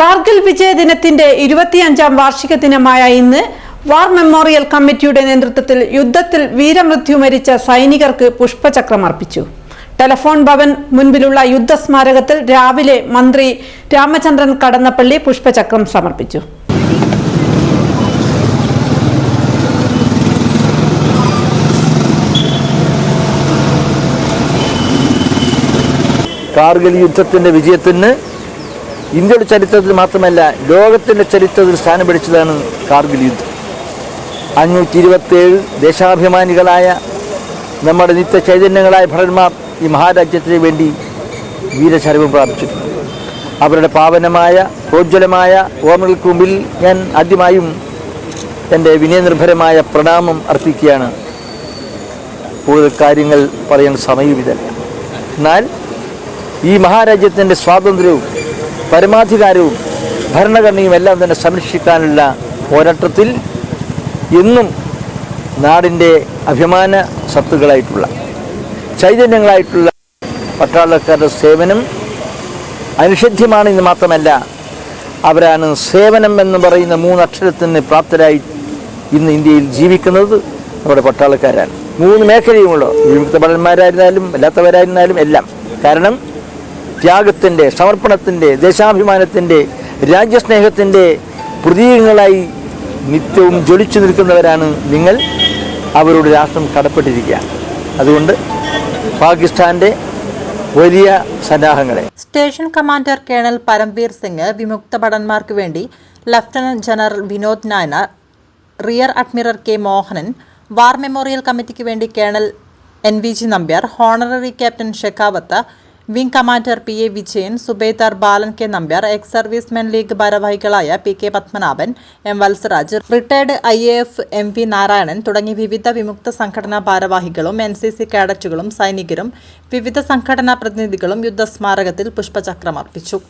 കാർഗിൽ വിജയ ദിനത്തിന്റെ ഇരുപത്തിയഞ്ചാം വാർഷിക ദിനമായ ഇന്ന് വാർ മെമ്മോറിയൽ കമ്മിറ്റിയുടെ നേതൃത്വത്തിൽ യുദ്ധത്തിൽ വീരമൃത്യു മരിച്ച സൈനികർക്ക് പുഷ്പചക്രം അർപ്പിച്ചു. ടെലഫോൺ ഭവൻ മുൻപിലുള്ള യുദ്ധസ്മാരകത്തിൽ രാവിലെ മന്ത്രി രാമചന്ദ്രൻ കടന്നപ്പള്ളി പുഷ്പചക്രം സമർപ്പിച്ചു. കാർഗിൽ യുദ്ധത്തിന്റെ വിജയത്തിന് ഇന്ത്യയുടെ ചരിത്രത്തിൽ മാത്രമല്ല ലോകത്തിന്റെ ചരിത്രത്തിൽ സ്ഥാനം പിടിച്ചതാണ് കാർഗിൽ യുദ്ധം. അഞ്ഞൂറ്റി ഇരുപത്തേഴ് ദേശാഭിമാനികളായ നമ്മുടെ നിത്യ ചൈതന്യങ്ങളായ ഭടന്മാർ ഈ മഹാരാജ്യത്തിന് വേണ്ടി വീരചരമം പ്രാപിച്ചിട്ടുണ്ട്. അവരുടെ പാവനമായ പ്രോജ്വലമായ ഓർമ്മകൾക്ക് മുമ്പിൽ ഞാൻ ആദ്യമായും എന്റെ വിനയനിർഭരമായ പ്രണാമം അർപ്പിക്കുകയാണ്. കൂടുതൽ കാര്യങ്ങൾ പറയാൻ സമയമിതല്ല എന്നാൽ ഈ മഹാരാജ്യത്തിന്റെ സ്വാതന്ത്ര്യവും പരമാധികാരവും ഭരണഘടനയും എല്ലാം തന്നെ സംരക്ഷിക്കാനുള്ള പോരാട്ടത്തിൽ എന്നും നാടിന്റെ അഭിമാന സത്തുകളായിട്ടുള്ള ചൈതന്യങ്ങളായിട്ടുള്ള പട്ടാളക്കാരുടെ സേവനം അനുഷധ്യമാണെന്ന് മാത്രമല്ല അവരാണ് സേവനം എന്ന് പറയുന്ന മൂന്നക്ഷരത്തിന് പ്രാപ്തരായി ഇന്ന് ഇന്ത്യയിൽ ജീവിക്കുന്നത് നമ്മുടെ പട്ടാളക്കാരാണ്. മൂന്ന് മേഖലയുമുള്ളൂ. വിമുക്ത ഭടന്മാരായിരുന്നാലും അല്ലാത്തവരായിരുന്നാലും എല്ലാം. കാരണം ത്യാഗത്തിന്റെ സമർപ്പണത്തിന്റെ ദേശാഭിമാനത്തിന്റെ രാജ്യസ്നേഹത്തിന്റെ പ്രതീകങ്ങളായി നിത്യവും ജ്വലിച്ചു നിൽക്കുന്നവരാണ് നിങ്ങൾ. അവരോട് രാഷ്ട്രം കടപ്പെട്ടിരിക്കുകയാണ്. അതുകൊണ്ട് പാകിസ്ഥാന്റെ വലിയ സന്നാഹങ്ങളെ. Station commander colonel Paramvir Singh വിമുക്ത ഭടന്മാർക്ക് വേണ്ടി lieutenant general Vinod നായന rear admiral K Mohanan war memorial കമ്മിറ്റിക്ക് വേണ്ടി colonel N V G Nambiar honorary captain Shekhawat wing commander P A Vijayan subedar Balan K Nambiar ex servicemen league ഭാരവാഹികളായ P K Padmanabhan M Vatsaraj retired I A F M P Narayanan തുടങ്ങി വിവിധ വിമുക്ത സംഘടനാ ഭാരവാഹികളും N C C കേഡറ്റുകളും സൈനികരും വിവിധ സംഘടനാ പ്രതിനിധികളും യുദ്ധസ്മാരകത്തിൽ പുഷ്പചക്രം അർപ്പിച്ചു.